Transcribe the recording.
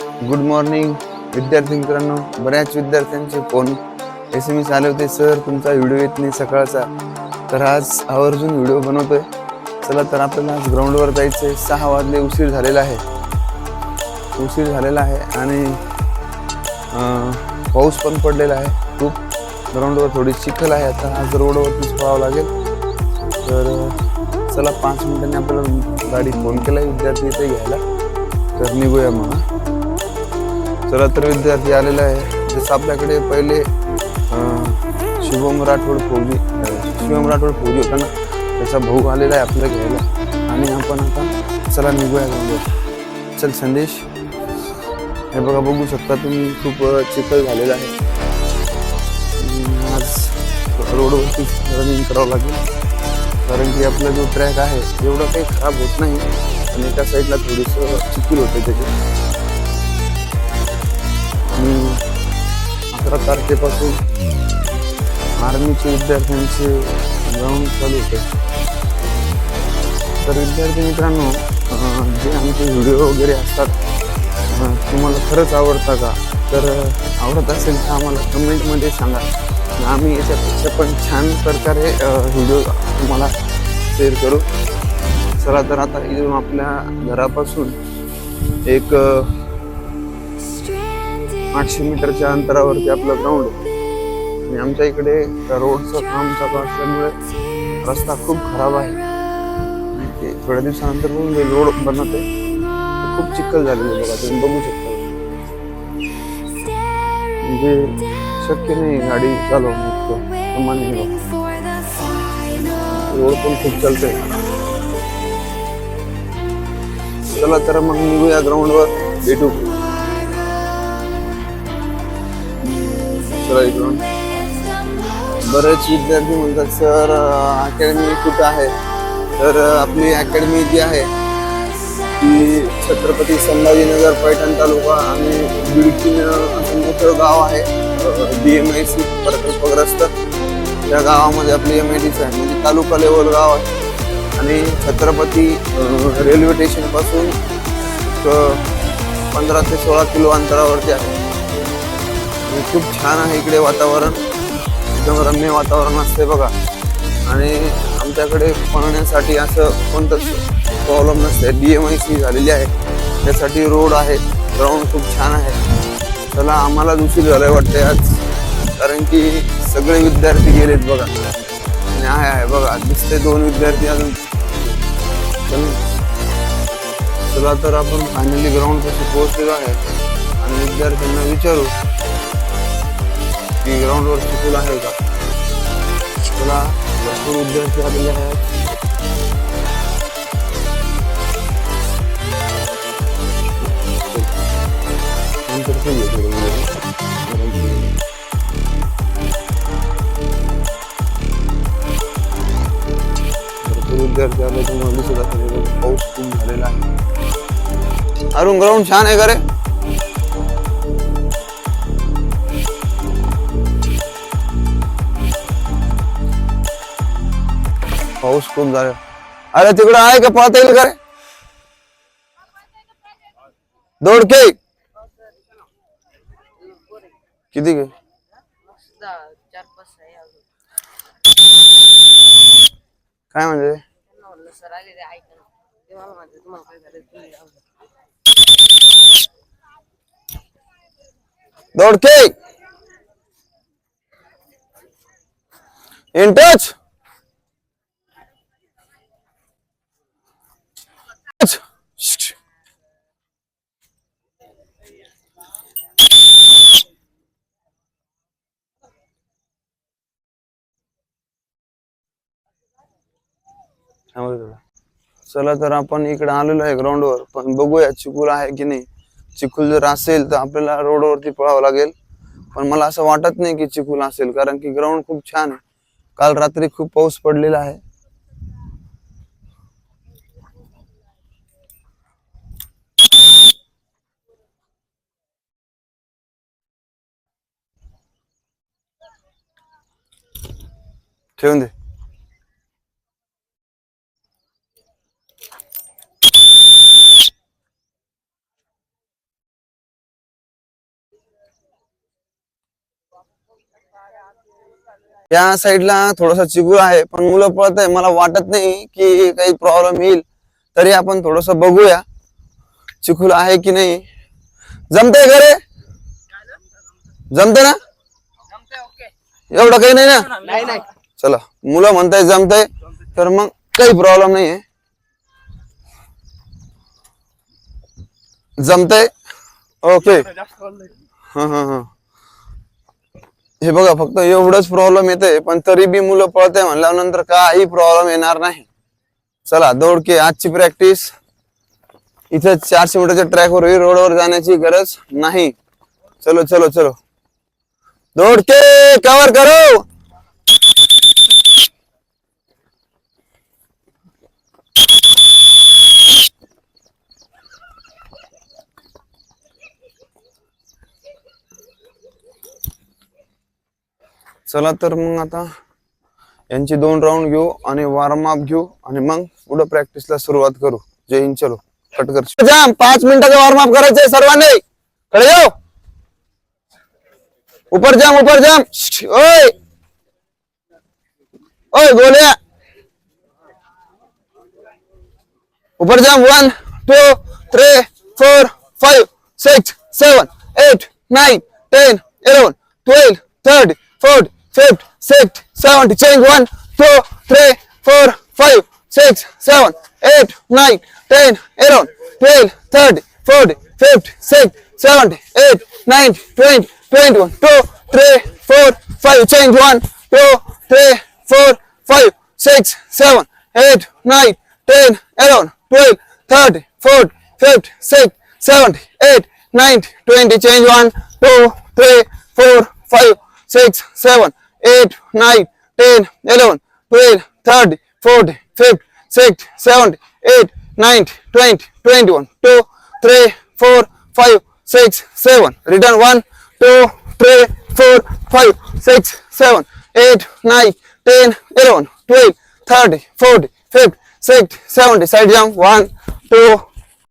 Good morning विद्यार्थी मित्रांनो बऱ्याच विद्यार्थ्यांचे फोन. एस एम एस आले होते. सर तुमचा व्हिडिओ येत नाही सकाळचा. तर आज आवर्जून व्हिडिओ बनवतोय. चला तर आपल्याला आज ग्राउंडवर जायचं आहे सहा वाजले उशीर झालेला आहे. उशीर झालेला आहे आणि पाऊस पण पडलेला आहे. खूप ग्राउंडवर थोडी चिखल आहे. आता आज रोडवरतीच पळावं लागेल. तर चला पाच मिनिटांनी आपल्याला गाडी फोन केला विद्यार्थी इथे घ्यायला. तर निघूया म्हणा चला तर विद्यार्थी आलेला आहे. जसं आपल्याकडे पहिले शिवम शुभम राठोड फौजी शिवम राठोड फौजी होता ना त्याचा भाऊ आलेला आहे आपल्याला घ्यायला. आणि आपण आता चला निघूया गावात चल संदेश. हे बघा बघू शकता तुम्ही खूप चिखल झालेला आहे. आज रोडवरती रनिंग करावं लागेल. कारण की आपला जो ट्रॅक आहे एवढा काही खराब होत नाही. आणि एका साईडला थोडंसं चिखल होतं त्याचे मी अकरा तारखेपासून आर्मीचे विद्यार्थ्यांचे ग्राउंड चालू होते. तर विद्यार्थी मित्रांनो जे आमचे व्हिडिओ वगैरे असतात तुम्हाला खरंच आवडता का? तर आवडत असेल तर आम्हाला कमेंटमध्ये सांगा. आम्ही याच्यापेक्षा पण छान प्रकारे व्हिडिओ तुम्हाला शेअर करू. चला तर आता इथून आपल्या घरापासून एक आठशे मीटरच्या अंतरावरती आपलं ग्राउंड आहे. आणि आमच्या इकडे रोडचं काम चालू असल्यामुळे रस्ता खूप खराब आहे. ते थोड्या दिवसानंतर मग हे रोड बनवते. खूप चिखल झालेलं आहे बघा, तुम्ही बघू शकता. म्हणजे शक्य नाही गाडी चालवणं रोड पण खूप चालतंय. चला तर मग निघूया ग्राउंडवर भेटू. चला इकडून. बरेच विद्यार्थी म्हणतात सर अकॅडमी कुठं आहे? तर आपली अकॅडमी जी आहे ती छत्रपती संभाजीनगर पैठण तालुका आणि बिडकीन असं मोठं गाव आहे. डी एम आय सी प्रकल्पग्रस्त. त्या गावामध्ये आपली एम आय डी आहे. म्हणजे तालुका लेवल गाव आहे. आणि छत्रपती रेल्वे स्टेशनपासून पंधरा ते सोळा किलो अंतरावरती आहे. आणि खूप छान आहे इकडे वातावरण. एकदम रम्य वातावरण असते बघा. आणि आमच्याकडे पळण्यासाठी असं कोणतंच प्रॉब्लेम नसते डी एम आय सी झालेली आहे. त्यासाठी रोड आहे. ग्राउंड खूप छान आहे. चला आम्हाला दुसरी झालं वाटते आज. कारण की सगळे विद्यार्थी गेलेत बघा. आणि आहे आहे बघा. दिसते दोन विद्यार्थी अजून. पण चला तर आपण फायनली ग्राउंड पोहोचलेलो आहे. आणि विद्यार्थ्यांना विचारू. की ग्राउंडवर चिखल आहे का चला भरपूर येतील वगैरे. भरपूर विद्यार्थी अरुण ग्राउंड छान आहे का रे पाऊस खूप झाला? अरे तिकडं आहे का पाहता येईल का रे? दोडके. किती गे? काय म्हणजे दोडके. इन टच आले ते ऐका ना. ते मला म्हणते तुम्हाला काय झालं तुम्ही जाऊ द्या. दोडके इन टच चला तर आपण इकडे आलेलो आहे ग्राउंडवर पण बघूया चिकूल आहे की नाही. चिखूल जर असेल तर आपल्याला रोडवरती पळावं लागेल. पण मला असं वाटत नाही की चिखूल असेल कारण की ग्राउंड खूप छान आहे. काल रात्री खूप पाऊस पडलेला आहे. ठेवून दे. या साईडला थोडासा चिगूळ आहे पण मुलं पळत आहे. मला वाटत नाही की काही प्रॉब्लेम येईल. तरी आपण थोडस बघूया चिखूल आहे की नाही. जमतंय का रे? जमतंय ना? एवढं काही नाही ना? नाही नाही. चला मुलं म्हणताय जमतंय तर मग काही प्रॉब्लेम नाहीये. जमतंय? ओके हा हा हा. हे बघा फक्त एवढंच प्रॉब्लेम येते पण तरी बी मुलं पळते म्हणल्यानंतर काही प्रॉब्लेम येणार नाही. चला दौडके आजची प्रॅक्टिस इथे चारशे मीटरच्या ट्रॅकवर रोडवर जाण्याची गरज नाही. चलो चलो चलो. दौडके कवर करो. चला तर मग आता यांची दोन राऊंड घेऊ आणि वॉर्म अप घेऊ आणि मग पुढे प्रॅक्टिसला सुरुवात करू. जय हिंद चलो. कट कर जाम. पाच मिनिटाचा वॉर्म अप करायचंय सर्वांनी. कडे येऊ. ऊपर जाम ऊपर जाम. ओय. ओय गोल्या. उपर जाम. One two three four five six seven eight nine ten eleven twelve thirty forty fifty six seventy change one two three four five six seven eight nine ten eleven twelve thirty forty fifty six seventy eight nine twenty twenty one two three four five change one two three four five six, seven, eight, nine, ten, eleven, twelve, thirty, forty, fifty, six, seventy, eight, ninety, twenty. Change one, two, three, four, five, six, seven, eight, nine, ten, eleven, twelve, thirty, forty, fifty, six, seventy, eight, ninety, twenty, twenty-one, two, three, four, five, six, seven. Return one, two, three, four, five, six, seven, eight, nine, ten, eleven, twelve, thirty, forty, fifty, sixty, seventy. Side jump. One, two,